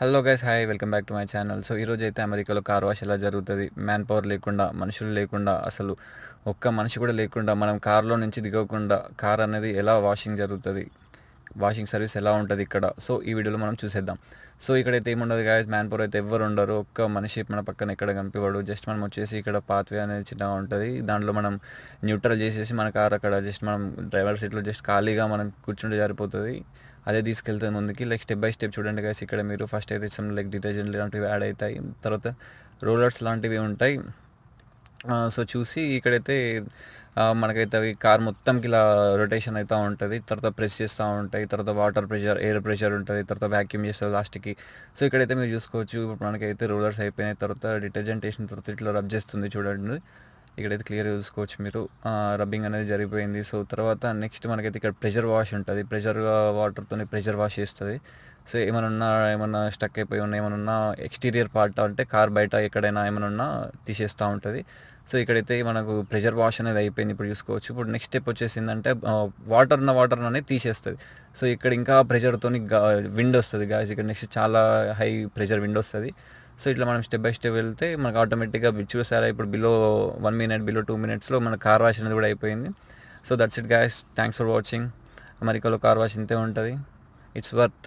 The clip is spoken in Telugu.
Hello guys hi welcome back to my channel so ఈరోజు అయితే అమెరికాలో కార్ వాష్ ఎలా జరుగుతుంది? మ్యాన్ పవర్ లేకుండా మనుషులు లేకుండా అసలు ఒక్క మనిషి కూడా లేకుండా మనం కార్లో నుంచి దిగకుండా కార్ అనేది ఎలా వాషింగ్ జరుగుతుంది? వాషింగ్ సర్వీస్ ఎలా ఉంటుంది ఇక్కడ? సో ఈ వీడియోలో మనం చూసేద్దాం. సో ఇక్కడైతే ఏముండదు గాయస్ మ్యాన్ పవర్ అయితే ఎవరు ఉండరు ఒక్క మనిషి మన పక్కన ఎక్కడ కనిపించడు జస్ట్ మనం వచ్చేసి ఇక్కడ పాత్వే అనేది చిన్నగా ఉంటుంది. దాంట్లో మనం న్యూట్రల్ చేసేసి మన కార్ అక్కడ జస్ట్ మనం డ్రైవర్ సీట్లో జస్ట్ ఖాళీగా మనం కూర్చుంటే సరిపోతుంది. అదే తీసుకెళ్తుంది ముందుకి లైక్ స్టెప్ బై స్టెప్ చూడండి గాయస్ ఇక్కడ మీరు ఫస్ట్ అయితే సమ్ లైక్ డిటర్జెంట్ లాంటివి యాడ్ అవుతాయి తర్వాత రోలర్స్ లాంటివి ఉంటాయి. సో చూసి ఇక్కడైతే మనకైతే అవి కార్ మొత్తంకి ఇలా రొటేషన్ అవుతూ ఉంటుంది. తర్వాత ప్రెస్ చేస్తూ ఉంటాయి. తర్వాత వాటర్ ప్రెషర్ ఎయిర్ ప్రెషర్ ఉంటుంది. తర్వాత వ్యాక్యూమ్ చేస్తారు లాస్ట్కి సో ఇక్కడైతే మీరు చూసుకోవచ్చు. ఇప్పుడు మనకైతే రోలర్స్ అయిపోయిన తర్వాత డిటర్జెంట్ వేసిన తర్వాత ఇట్లా రబ్ చేస్తుంది చూడండి. ఇక్కడైతే క్లియర్గా చూసుకోవచ్చు మీరు. రబ్బింగ్ అనేది జరిగిపోయింది. సో తర్వాత నెక్స్ట్ మనకైతే ఇక్కడ ప్రెషర్ వాష్ ఉంటుంది. ప్రెషర్ వాటర్తో ప్రెషర్ వాష్ చేస్తుంది. సో ఏమైనా ఏమన్నా స్టక్ అయిపోయి ఉన్నా ఏమైనా ఉన్నా ఎక్స్టీరియర్ పార్ట్ అంటే కార్ బయట ఎక్కడైనా ఏమైనా ఉన్నా తీసేస్తూ ఉంటుంది. సో ఇక్కడైతే మనకు ప్రెషర్ వాష్ అనేది అయిపోయింది. ఇప్పుడు చూసుకోవచ్చు. ఇప్పుడు నెక్స్ట్ స్టెప్ వచ్చేసిందంటే వాటర్ ఉన్న వాటర్ అనేది తీసేస్తుంది. సో ఇక్కడ ఇంకా ప్రెషర్తో విండ్ వస్తుంది. గాయస్ ఇక్కడ నెక్స్ట్ చాలా హై ప్రెషర్ విండ్ వస్తుంది. సో ఇట్లా మనం స్టెప్ బై స్టెప్ వెళ్తే మనకు ఆటోమేటిక్గా చూసారా ఇప్పుడు below one minute below two మినిట్స్లో మన కార్ వాష్ అనేది కూడా అయిపోయింది. So that's it guys thanks for watching అమెరికాలో కార్ వాష్ ఇంతే ఉంటుంది. It's worth